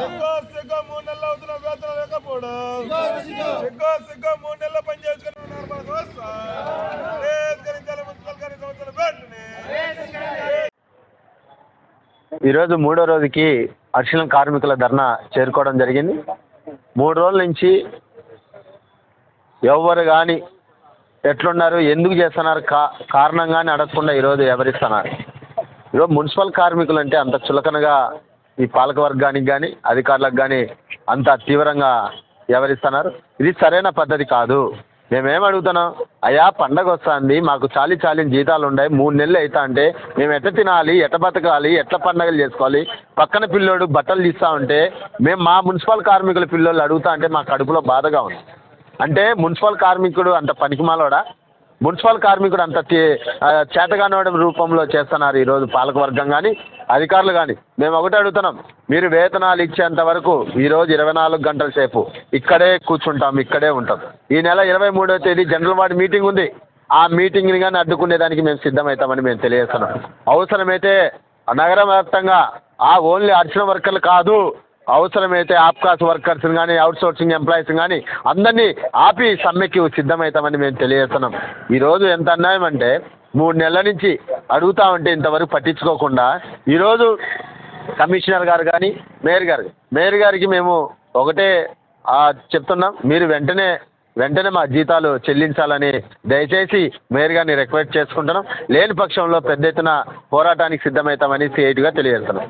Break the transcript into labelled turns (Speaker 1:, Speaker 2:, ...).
Speaker 1: సిగ్గో సిగ్గో మూడు నెలలు అవుతున్న వేతనాలు లేకపోవడం. సిగ్గో సిగ్గో. మూడు నెలలు పని చేసుకుని ఉన్నారు మన కోసం. బహిష్కరించాలి మున్సిపల్ కార్మిక సంస్థలు వెంటనే.
Speaker 2: ఈరోజు మూడో రోజుకి అక్షరం కార్మికుల ధర్నా చేరుకోవడం జరిగింది. మూడు రోజుల నుంచి ఎవరు కానీ ఎట్లున్నారు ఎందుకు చేస్తున్నారు కా కారణం కానీ అడగకుండా ఈరోజు ఎవరిస్తున్నారు. ఈరోజు మున్సిపల్ కార్మికులు అంటే అంత చులకనగా ఈ పాలక వర్గానికి కానీ అధికారులకు కానీ అంత తీవ్రంగా ఎవరిస్తున్నారు ఇది సరైన పద్ధతి కాదు. మేమేం అడుగుతున్నాం? అయ్యా పండగ వస్తుంది. మాకు చాలి చాలిన జీతాలు ఉన్నాయి. మూడు నెలలు అవుతా అంటే మేము ఎట్లా తినాలి? ఎట్ట బతకాలి? ఎట్లా పండగలు చేసుకోవాలి? పక్కన పిల్లోడు బట్టలు తీస్తా ఉంటే మేము మా మున్సిపల్ కార్మికుల పిల్లోళ్ళు అడుగుతా అంటే మా కడుపులో బాధగా ఉంది. అంటే మున్సిపల్ కార్మికుడు అంత పనికిమాలోడా? మున్సిపల్ కార్మికుడు అంత తే- చేతగానోడం రూపంలో చేస్తున్నారు ఈరోజు పాలకవర్గం కానీ అధికారులు కానీ మేము ఒకటి అడుగుతున్నాం. మీరు వేతనాలు ఇచ్చేంత వరకు ఈరోజు ఇరవై నాలుగు గంటల సేపు ఇక్కడే కూర్చుంటాం ఇక్కడే ఉంటాం. ఈ నెల ఇరవై మూడవ తేదీ జనరల్ వార్డ్ మీటింగ్ ఉంది. ఆ మీటింగ్ని కానీ అడ్డుకునేదానికి మేము సిద్ధమవుతామని మేము తెలియజేస్తున్నాం. అవసరమైతే నగర వ్యాప్తంగా ఆ ఓన్లీ అర్చన వర్కర్లు కాదు అవసరమైతే ఆప్కాస్ వర్కర్స్ని కానీ అవుట్సోర్సింగ్ ఎంప్లాయీస్ని కానీ అందరినీ ఆపి సమ్మెకి సిద్ధమవుతామని మేము తెలియజేస్తున్నాం. ఈరోజు ఎంత అన్యాయం అంటే మూడు నెలల నుంచి అడుగుతా ఉంటే ఇంతవరకు పట్టించుకోకుండా ఈరోజు కమిషనర్ గారు కానీ మేయర్ గారు మేయర్ గారికి మేము ఒకటే చెప్తున్నాం. మీరు వెంటనే వెంటనే మా జీతాలు చెల్లించాలని దయచేసి మేయర్ గారిని రిక్వెస్ట్ చేసుకుంటున్నాం. లేని పక్షంలో పెద్ద ఎత్తున పోరాటానికి సిద్ధమవుతామని సిఐటిగా తెలియజేస్తున్నాం.